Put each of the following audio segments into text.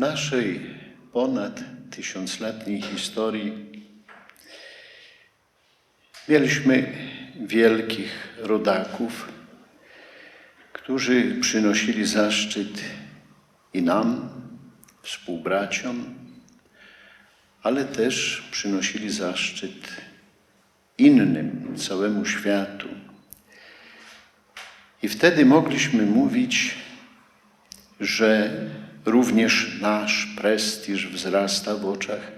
naszej ponad tysiącletniej historii mieliśmy wielkich rodaków, którzy przynosili zaszczyt i nam, współbraciom, ale też przynosili zaszczyt innym, całemu światu. I wtedy mogliśmy mówić, że również nasz prestiż wzrasta w oczach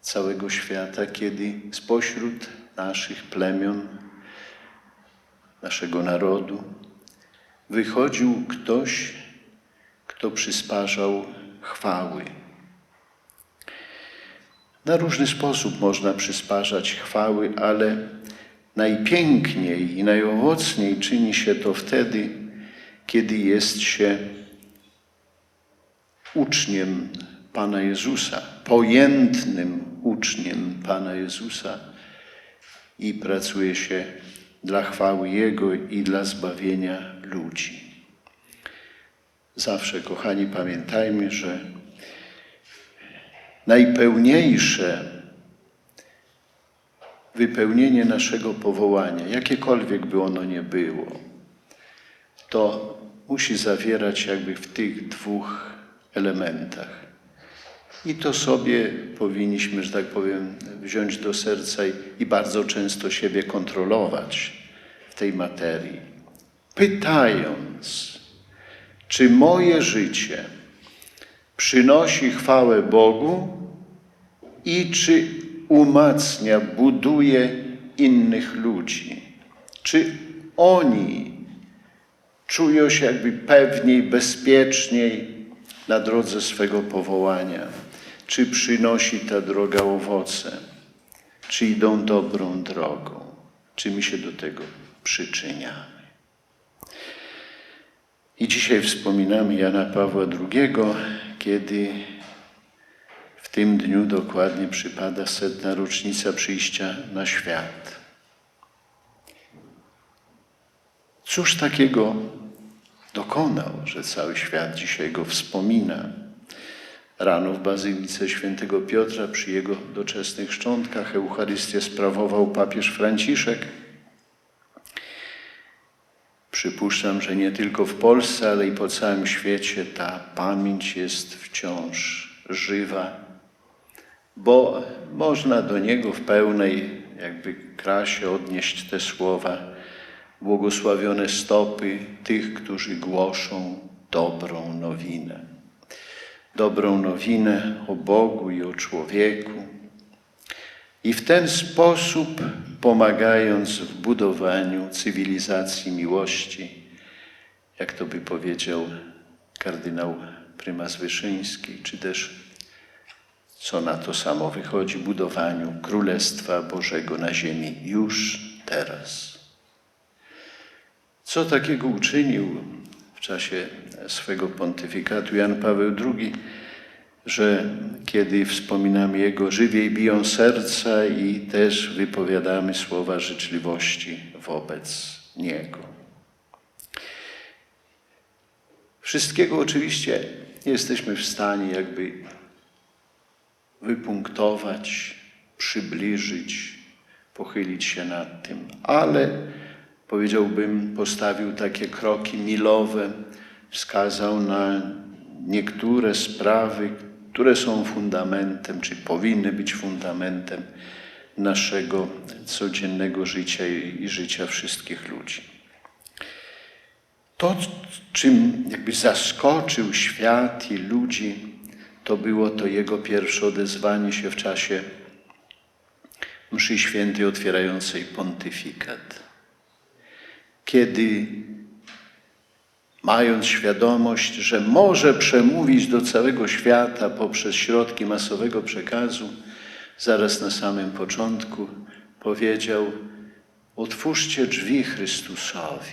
całego świata, kiedy spośród naszych plemion, naszego narodu wychodził ktoś, kto przysparzał chwały. Na różny sposób można przysparzać chwały, ale najpiękniej i najowocniej czyni się to wtedy, kiedy jest się uczniem Pana Jezusa, pojętnym uczniem Pana Jezusa i pracuje się dla chwały Jego i dla zbawienia ludzi. Zawsze, kochani, pamiętajmy, że najpełniejsze wypełnienie naszego powołania, jakiekolwiek by ono nie było, to musi zawierać jakby w tych dwóch elementach. I to sobie powinniśmy, że tak powiem, wziąć do serca i, i bardzo często siebie kontrolować w tej materii, pytając, czy moje życie przynosi chwałę Bogu i czy umacnia, buduje innych ludzi. Czy oni czują się jakby pewniej, bezpieczniej na drodze swego powołania? Czy przynosi ta droga owoce? Czy idą dobrą drogą? Czy my się do tego przyczyniamy? I dzisiaj wspominamy Jana Pawła II, kiedy w tym dniu dokładnie przypada setna rocznica przyjścia na świat. Cóż takiego dokonał, że cały świat dzisiaj go wspomina? Rano w Bazylice Świętego Piotra przy jego doczesnych szczątkach Eucharystię sprawował papież Franciszek. Przypuszczam, że nie tylko w Polsce, ale i po całym świecie ta pamięć jest wciąż żywa, bo można do niego w pełnej jakby krasie odnieść te słowa błogosławione stopy tych, którzy głoszą dobrą nowinę. Dobrą nowinę o Bogu i o człowieku. I w ten sposób pomagając w budowaniu cywilizacji miłości, jak to by powiedział kardynał prymas Wyszyński, czy też co na to samo wychodzi, budowaniu Królestwa Bożego na ziemi już teraz. Co takiego uczynił w czasie swego pontyfikatu Jan Paweł II, że kiedy wspominamy Jego, żywiej biją serca i też wypowiadamy słowa życzliwości wobec Niego. Wszystkiego oczywiście nie jesteśmy w stanie jakby wypunktować, przybliżyć, pochylić się nad tym, ale powiedziałbym, postawił takie kroki milowe, wskazał na niektóre sprawy, które są fundamentem, czy powinny być fundamentem naszego codziennego życia i życia wszystkich ludzi. To, czym jakby zaskoczył świat i ludzi, to było to jego pierwsze odezwanie się w czasie mszy świętej otwierającej pontyfikat. Kiedy mając świadomość, że może przemówić do całego świata poprzez środki masowego przekazu, zaraz na samym początku powiedział: Otwórzcie drzwi Chrystusowi.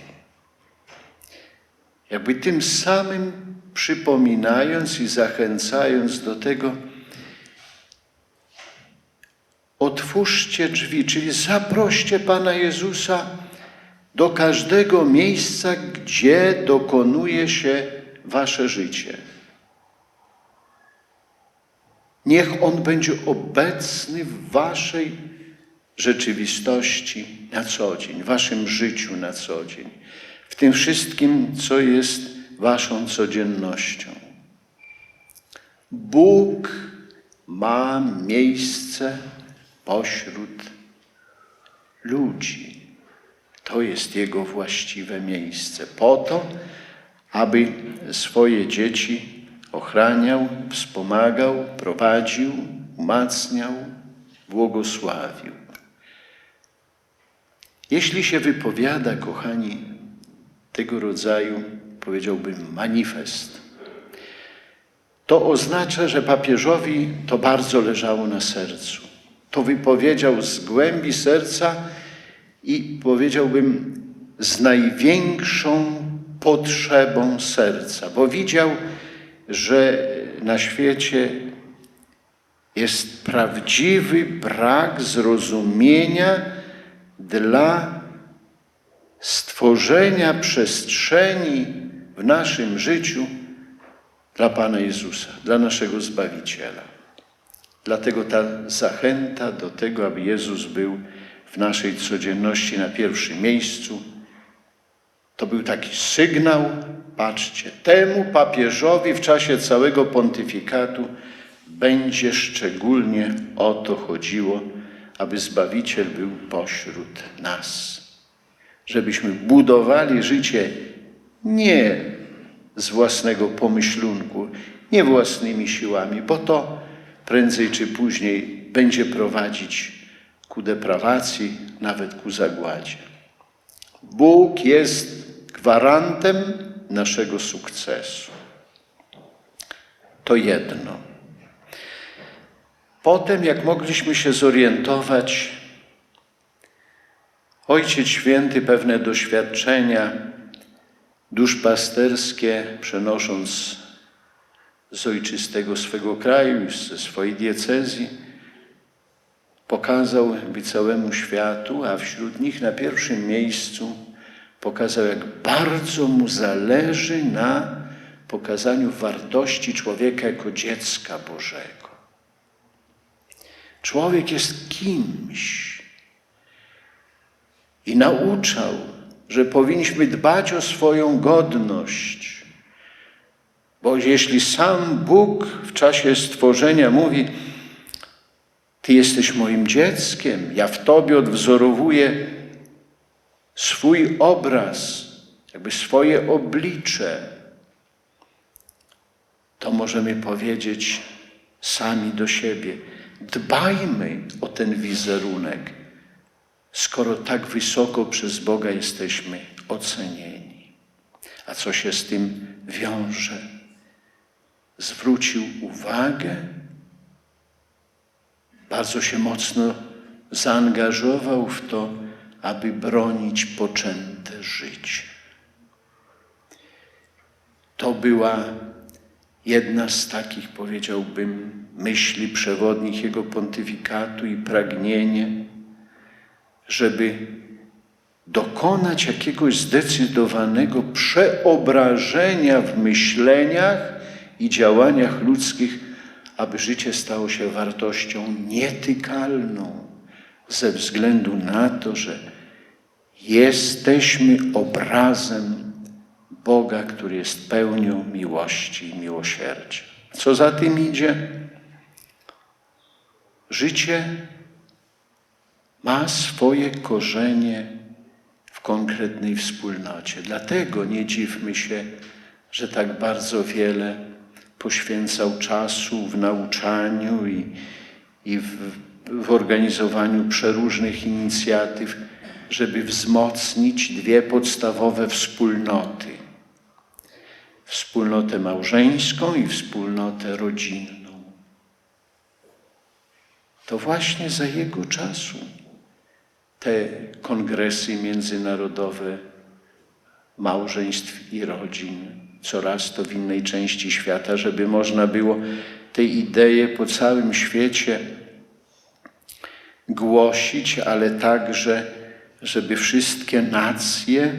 Jakby tym samym przypominając i zachęcając do tego, otwórzcie drzwi, czyli zaproście Pana Jezusa do każdego miejsca, gdzie dokonuje się wasze życie. Niech On będzie obecny w Waszej rzeczywistości na co dzień, w Waszym życiu na co dzień, w tym wszystkim, co jest Waszą codziennością. Bóg ma miejsce pośród ludzi. To jest Jego właściwe miejsce. Po to, aby swoje dzieci ochraniał, wspomagał, prowadził, umacniał, błogosławił. Jeśli się wypowiada, kochani, tego rodzaju, powiedziałbym, manifest, to oznacza, że papieżowi to bardzo leżało na sercu. To wypowiedział z głębi serca i powiedziałbym z największą potrzebą serca, bo widział, że na świecie jest prawdziwy brak zrozumienia dla stworzenia przestrzeni w naszym życiu dla Pana Jezusa, dla naszego Zbawiciela. Dlatego ta zachęta do tego, aby Jezus był w naszej codzienności na pierwszym miejscu, to był taki sygnał, patrzcie, temu papieżowi w czasie całego pontyfikatu będzie szczególnie o to chodziło, aby Zbawiciel był pośród nas. Żebyśmy budowali życie nie z własnego pomyślunku, nie własnymi siłami, bo to prędzej czy później będzie prowadzić ku deprawacji, nawet ku zagładzie. Bóg jest gwarantem naszego sukcesu. To jedno. Potem, jak mogliśmy się zorientować, Ojciec Święty pewne doświadczenia duszpasterskie przenosząc z ojczystego swego kraju, ze swojej diecezji, pokazał by całemu światu, a wśród nich na pierwszym miejscu pokazał, jak bardzo mu zależy na pokazaniu wartości człowieka jako dziecka Bożego. Człowiek jest kimś i nauczał, że powinniśmy dbać o swoją godność. Bo jeśli sam Bóg w czasie stworzenia mówi, Ty jesteś moim dzieckiem, ja w Tobie odwzorowuję swój obraz, jakby swoje oblicze, to możemy powiedzieć sami do siebie: dbajmy o ten wizerunek, skoro tak wysoko przez Boga jesteśmy ocenieni. A co się z tym wiąże? Zwrócił uwagę, bardzo się mocno zaangażował w to, aby bronić poczęte życie. To była jedna z takich, powiedziałbym, myśli przewodnich jego pontyfikatu i pragnienie, żeby dokonać jakiegoś zdecydowanego przeobrażenia w myśleniach i działaniach ludzkich, aby życie stało się wartością nietykalną ze względu na to, że jesteśmy obrazem Boga, który jest pełnią miłości i miłosierdzia. Co za tym idzie? Życie ma swoje korzenie w konkretnej wspólnocie. Dlatego nie dziwmy się, że tak bardzo wiele poświęcał czasu w nauczaniu i, i w, w organizowaniu przeróżnych inicjatyw, żeby wzmocnić dwie podstawowe wspólnoty: wspólnotę małżeńską i wspólnotę rodzinną. To właśnie za jego czasu te kongresy międzynarodowe małżeństw i rodzin, coraz to w innej części świata, żeby można było te idee po całym świecie głosić, ale także, żeby wszystkie nacje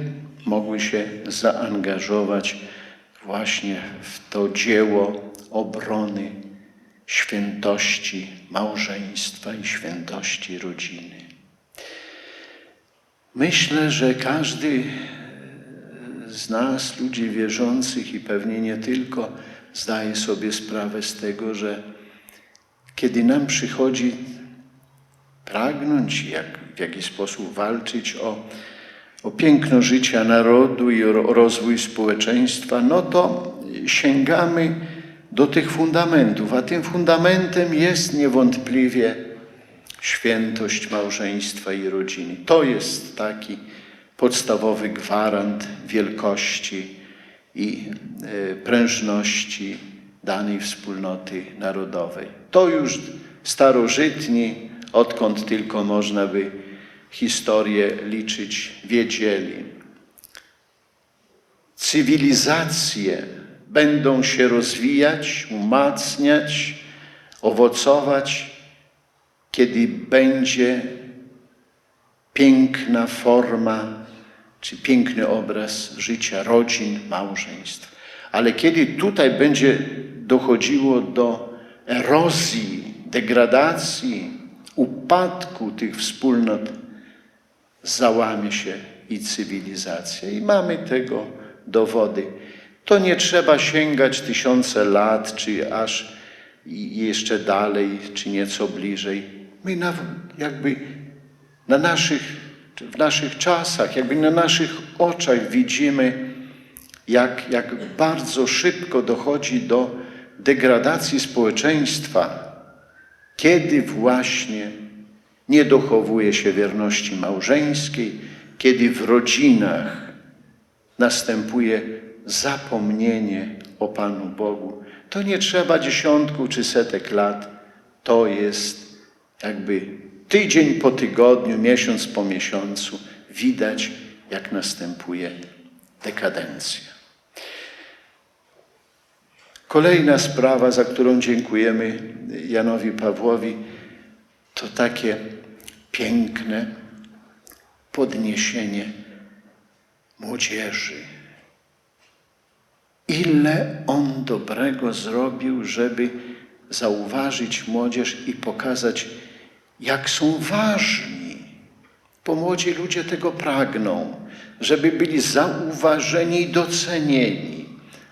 mogły się zaangażować właśnie w to dzieło obrony świętości małżeństwa i świętości rodziny. Myślę, że każdy z nas, ludzi wierzących i pewnie nie tylko, zdaje sobie sprawę z tego, że kiedy nam przychodzi pragnąć, jak, w jakiś sposób walczyć o, o piękno życia narodu i o rozwój społeczeństwa, no to sięgamy do tych fundamentów, a tym fundamentem jest niewątpliwie świętość małżeństwa i rodziny. To jest taki podstawowy gwarant wielkości i e, prężności danej wspólnoty narodowej. To już starożytni, odkąd tylko można by historię liczyć, wiedzieli. Cywilizacje będą się rozwijać, umacniać, owocować, kiedy będzie piękna forma czy piękny obraz życia rodzin, małżeństw. Ale kiedy tutaj będzie dochodziło do erozji, degradacji, upadku tych wspólnot, załamie się i cywilizacja. I mamy tego dowody. To nie trzeba sięgać tysiące lat, czy aż jeszcze dalej, czy nieco bliżej. My na, jakby na naszych, w naszych czasach, jakby na naszych oczach widzimy, jak, jak bardzo szybko dochodzi do degradacji społeczeństwa, kiedy właśnie nie dochowuje się wierności małżeńskiej, kiedy w rodzinach następuje zapomnienie o Panu Bogu. To nie trzeba dziesiątku czy setek lat, to jest jakby tydzień po tygodniu, miesiąc po miesiącu, widać, jak następuje dekadencja. Kolejna sprawa, za którą dziękujemy Janowi Pawłowi, to takie piękne podniesienie młodzieży. Ile on dobrego zrobił, żeby zauważyć młodzież i pokazać, jak są ważni. Bo młodzi ludzie tego pragną, żeby byli zauważeni i docenieni,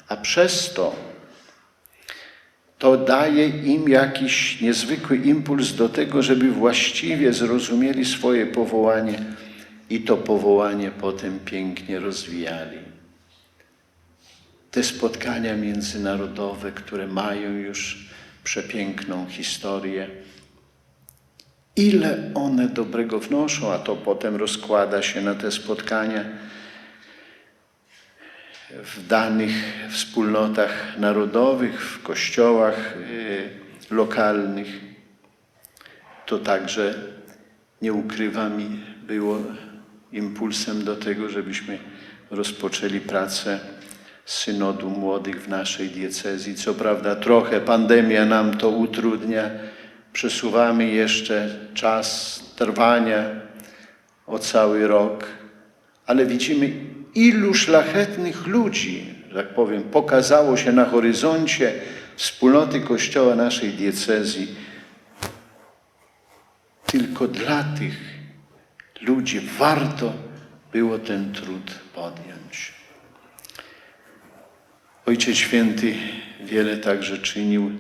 a przez to to daje im jakiś niezwykły impuls do tego, żeby właściwie zrozumieli swoje powołanie i to powołanie potem pięknie rozwijali. Te spotkania międzynarodowe, które mają już przepiękną historię, ile one dobrego wnoszą, a to potem rozkłada się na te spotkania w danych wspólnotach narodowych, w kościołach y, lokalnych. To także, nie ukrywam, było impulsem do tego, żebyśmy rozpoczęli pracę synodu młodych w naszej diecezji. Co prawda trochę pandemia nam to utrudnia, przesuwamy jeszcze czas trwania o cały rok, ale widzimy, ilu szlachetnych ludzi, tak powiem, pokazało się na horyzoncie wspólnoty Kościoła naszej diecezji. Tylko dla tych ludzi warto było ten trud podjąć. Ojciec Święty wiele także czynił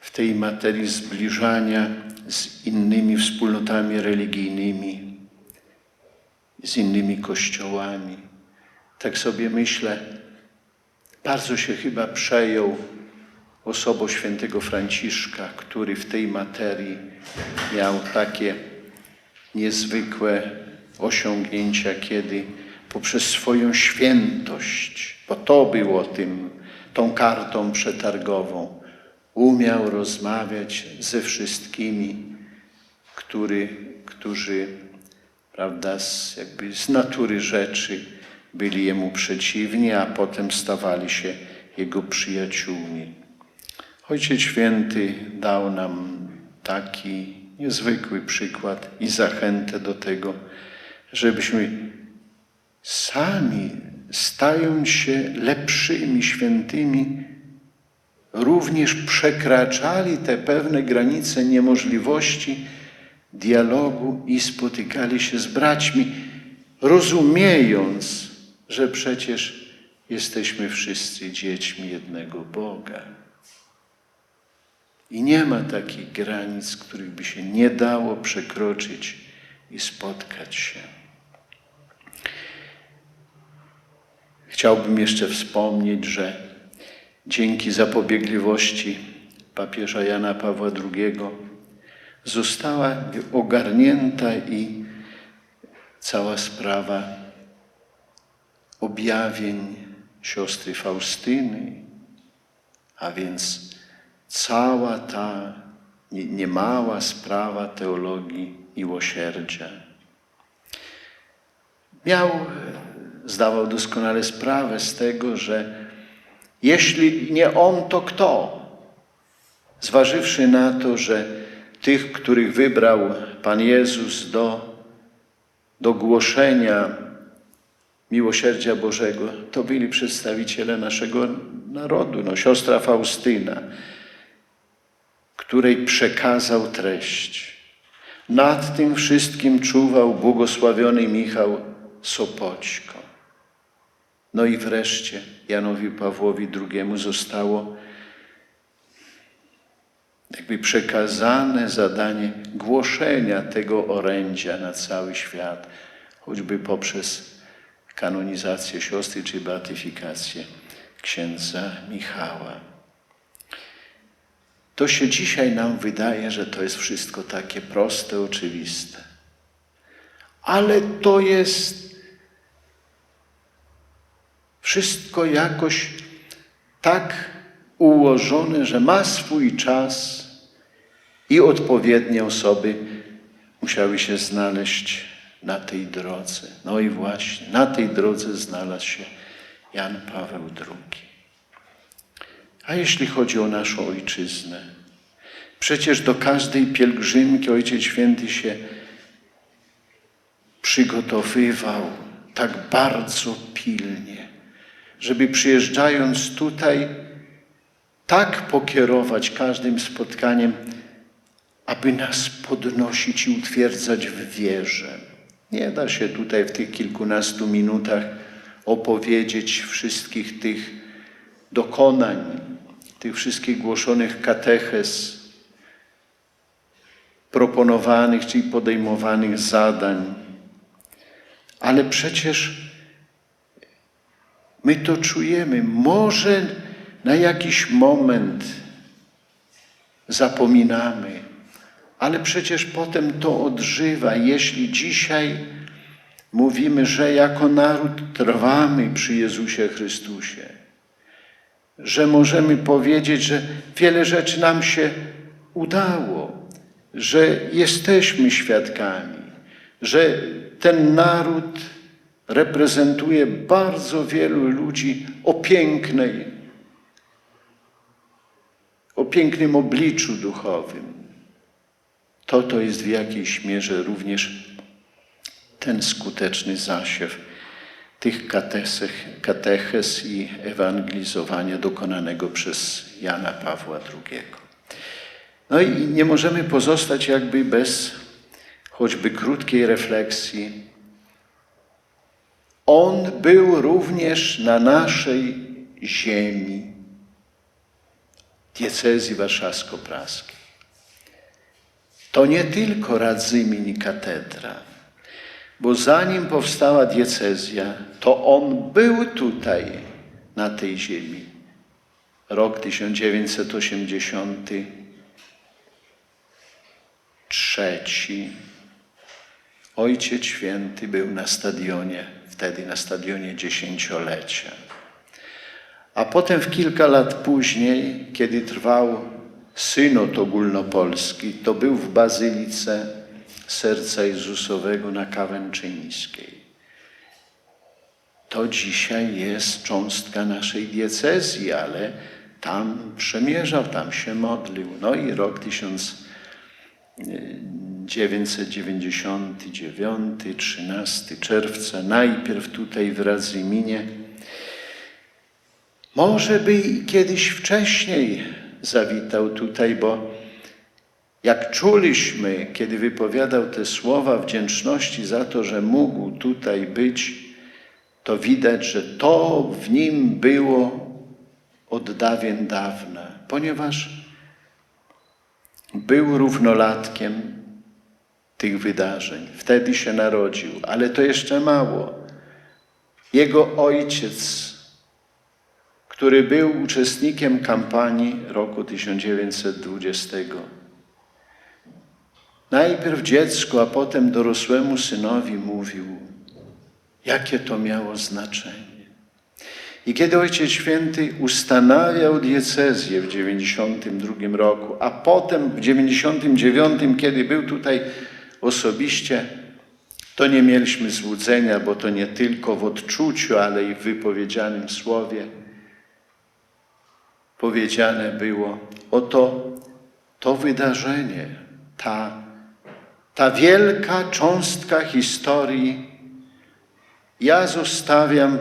w tej materii zbliżania z innymi wspólnotami religijnymi, z innymi kościołami. Tak sobie myślę, bardzo się chyba przejął osobą świętego Franciszka, który w tej materii miał takie niezwykłe osiągnięcia, kiedy poprzez swoją świętość, bo to było tym, tą kartą przetargową, umiał rozmawiać ze wszystkimi, który, którzy prawda, z, jakby z natury rzeczy byli jemu przeciwni, a potem stawali się jego przyjaciółmi. Ojciec Święty dał nam taki niezwykły przykład i zachętę do tego, żebyśmy sami, stając się lepszymi świętymi, również przekraczali te pewne granice niemożliwości dialogu i spotykali się z braćmi, rozumiejąc, że przecież jesteśmy wszyscy dziećmi jednego Boga. I nie ma takich granic, których by się nie dało przekroczyć i spotkać się. Chciałbym jeszcze wspomnieć, że dzięki zapobiegliwości papieża Jana Pawła II została ogarnięta i cała sprawa objawień siostry Faustyny, a więc cała ta niemała sprawa teologii miłosierdzia. Miał, zdawał doskonale sprawę z tego, że jeśli nie on, to kto? Zważywszy na to, że tych, których wybrał Pan Jezus do, do głoszenia miłosierdzia Bożego, to byli przedstawiciele naszego narodu. No, siostra Faustyna, której przekazał treść. Nad tym wszystkim czuwał błogosławiony Michał Sopoćko. No i wreszcie Janowi Pawłowi II zostało jakby przekazane zadanie głoszenia tego orędzia na cały świat, choćby poprzez kanonizację siostry czy beatyfikację księdza Michała. To się dzisiaj nam wydaje, że to jest wszystko takie proste, oczywiste. Ale to jest wszystko jakoś tak ułożone, że ma swój czas i odpowiednie osoby musiały się znaleźć na tej drodze. No i właśnie na tej drodze znalazł się Jan Paweł II. A jeśli chodzi o naszą ojczyznę, przecież do każdej pielgrzymki Ojciec Święty się przygotowywał tak bardzo pilnie, żeby przyjeżdżając tutaj, tak pokierować każdym spotkaniem, aby nas podnosić i utwierdzać w wierze. Nie da się tutaj w tych kilkunastu minutach opowiedzieć wszystkich tych dokonań, tych wszystkich głoszonych kateches, proponowanych, czyli podejmowanych zadań. Ale przecież my to czujemy. Może na jakiś moment zapominamy, ale przecież potem to odżywa. Jeśli dzisiaj mówimy, że jako naród trwamy przy Jezusie Chrystusie, że możemy powiedzieć, że wiele rzeczy nam się udało, że jesteśmy świadkami, że ten naród reprezentuje bardzo wielu ludzi o pięknej, o pięknym obliczu duchowym. To to jest w jakiejś mierze również ten skuteczny zasiew tych kateches i ewangelizowania dokonanego przez Jana Pawła II. No i nie możemy pozostać jakby bez choćby krótkiej refleksji. On był również na naszej ziemi, diecezji warszawsko-praskiej. To nie tylko Radzymin i katedra, bo zanim powstała diecezja, to on był tutaj, na tej ziemi. Rok 1983. Ojciec Święty był na stadionie, wtedy na stadionie dziesięciolecia. A potem w kilka lat później, kiedy trwał synod ogólnopolski, to był w Bazylice Serca Jezusowego na Kawęczyńskiej. To dzisiaj jest cząstka naszej diecezji, ale tam przemierzał, tam się modlił. No i rok 1999, 13 czerwca, najpierw tutaj w Radzyminie Może by i kiedyś wcześniej zawitał tutaj, bo jak czuliśmy, kiedy wypowiadał te słowa wdzięczności za to, że mógł tutaj być, to widać, że to w nim było od dawien dawna, ponieważ był równolatkiem tych wydarzeń. Wtedy się narodził, ale to jeszcze mało. Jego ojciec, który był uczestnikiem kampanii roku 1920, najpierw dziecku, a potem dorosłemu synowi mówił, jakie to miało znaczenie. I kiedy Ojciec Święty ustanawiał diecezję w 92 roku, a potem w 99, kiedy był tutaj osobiście, to nie mieliśmy złudzenia, bo to nie tylko w odczuciu, ale i w wypowiedzianym słowie powiedziane było, oto to wydarzenie, ta, ta wielka cząstka historii ja zostawiam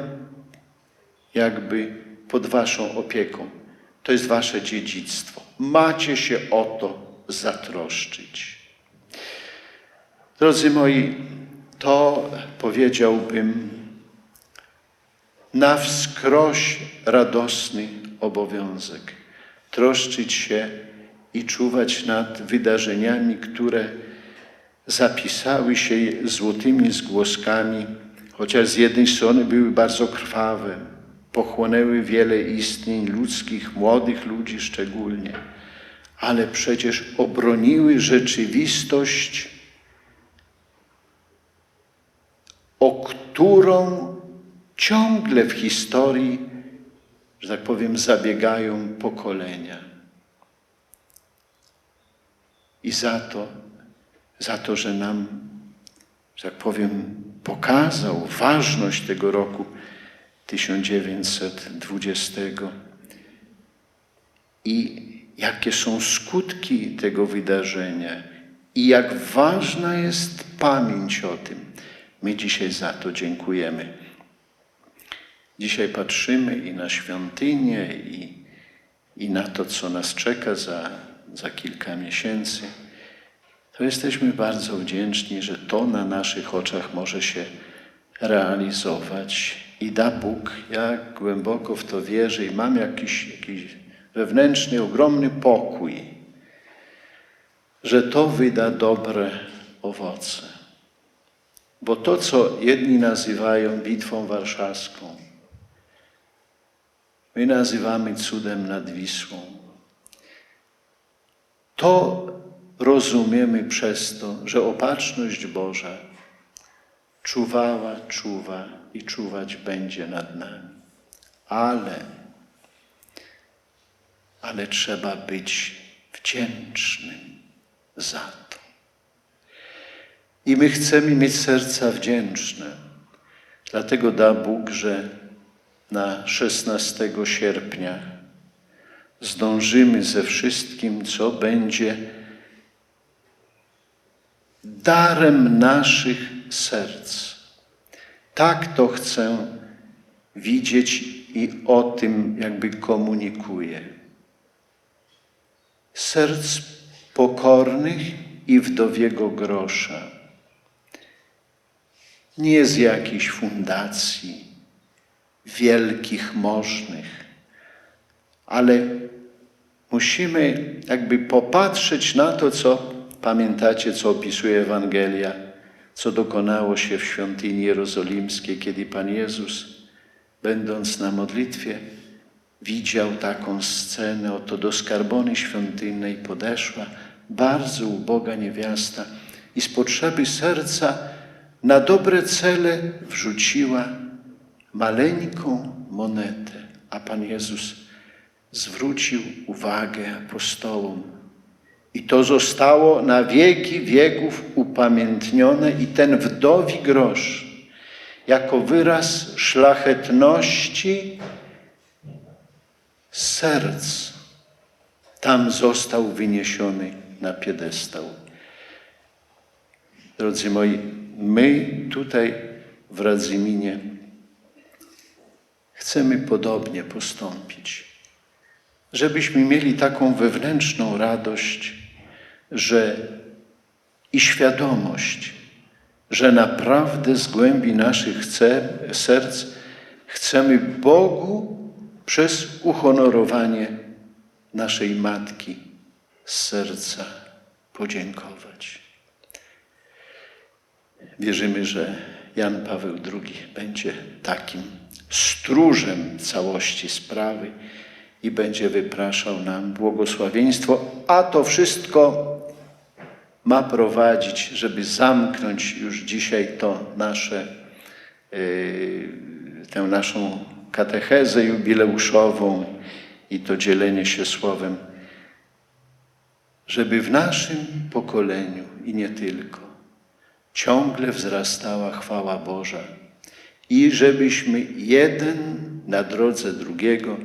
jakby pod Waszą opieką. To jest Wasze dziedzictwo. Macie się o to zatroszczyć. Drodzy moi, to powiedziałbym na wskroś radosny obowiązek. Troszczyć się i czuwać nad wydarzeniami, które zapisały się złotymi zgłoskami, chociaż z jednej strony były bardzo krwawe, pochłonęły wiele istnień ludzkich, młodych ludzi szczególnie, ale przecież obroniły rzeczywistość, o którą ciągle w historii, że tak powiem, zabiegają pokolenia. I za to, za to, że nam, że tak powiem, pokazał ważność tego roku 1920 i jakie są skutki tego wydarzenia i jak ważna jest pamięć o tym. My dzisiaj za to dziękujemy. Dzisiaj patrzymy i na świątynię, i, i na to, co nas czeka za, za kilka miesięcy. To jesteśmy bardzo wdzięczni, że to na naszych oczach może się realizować i da Bóg. Ja głęboko w to wierzę i mam jakiś, jakiś wewnętrzny, ogromny pokój, że to wyda dobre owoce. Bo to, co jedni nazywają bitwą warszawską, my nazywamy cudem nad Wisłą. To rozumiemy przez to, że opatrzność Boża czuwała, czuwa i czuwać będzie nad nami. Ale, ale trzeba być wdzięcznym za to. I my chcemy mieć serca wdzięczne. Dlatego da Bóg, że na 16 sierpnia zdążymy ze wszystkim, co będzie darem naszych serc. Tak to chcę widzieć i o tym jakby komunikuję. Serc pokornych i wdowiego grosza. Nie z jakiejś fundacji wielkich, możnych, ale musimy jakby popatrzeć na to, co pamiętacie, co opisuje Ewangelia co dokonało się w świątyni jerozolimskiej, kiedy Pan Jezus, będąc na modlitwie, widział taką scenę, oto do skarbony świątynnej podeszła bardzo uboga niewiasta i z potrzeby serca na dobre cele wrzuciła maleńką monetę, a Pan Jezus zwrócił uwagę apostołom, i to zostało na wieki wieków upamiętnione i ten wdowi grosz jako wyraz szlachetności serc tam został wyniesiony na piedestał. Drodzy moi, my tutaj w Radzyminie chcemy podobnie postąpić. Żebyśmy mieli taką wewnętrzną radość, że i świadomość, że naprawdę z głębi naszych serc chcemy Bogu przez uhonorowanie naszej Matki z serca podziękować. Wierzymy, że Jan Paweł II będzie takim stróżem całości sprawy i będzie wypraszał nam błogosławieństwo, a to wszystko ma prowadzić, żeby zamknąć już dzisiaj to nasze, yy, tę naszą katechezę jubileuszową i to dzielenie się słowem, żeby w naszym pokoleniu i nie tylko ciągle wzrastała chwała Boża i żebyśmy jeden na drodze drugiego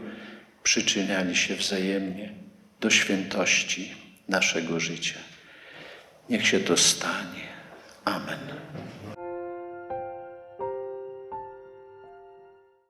przyczyniali się wzajemnie do świętości naszego życia. Niech się to stanie. Amen.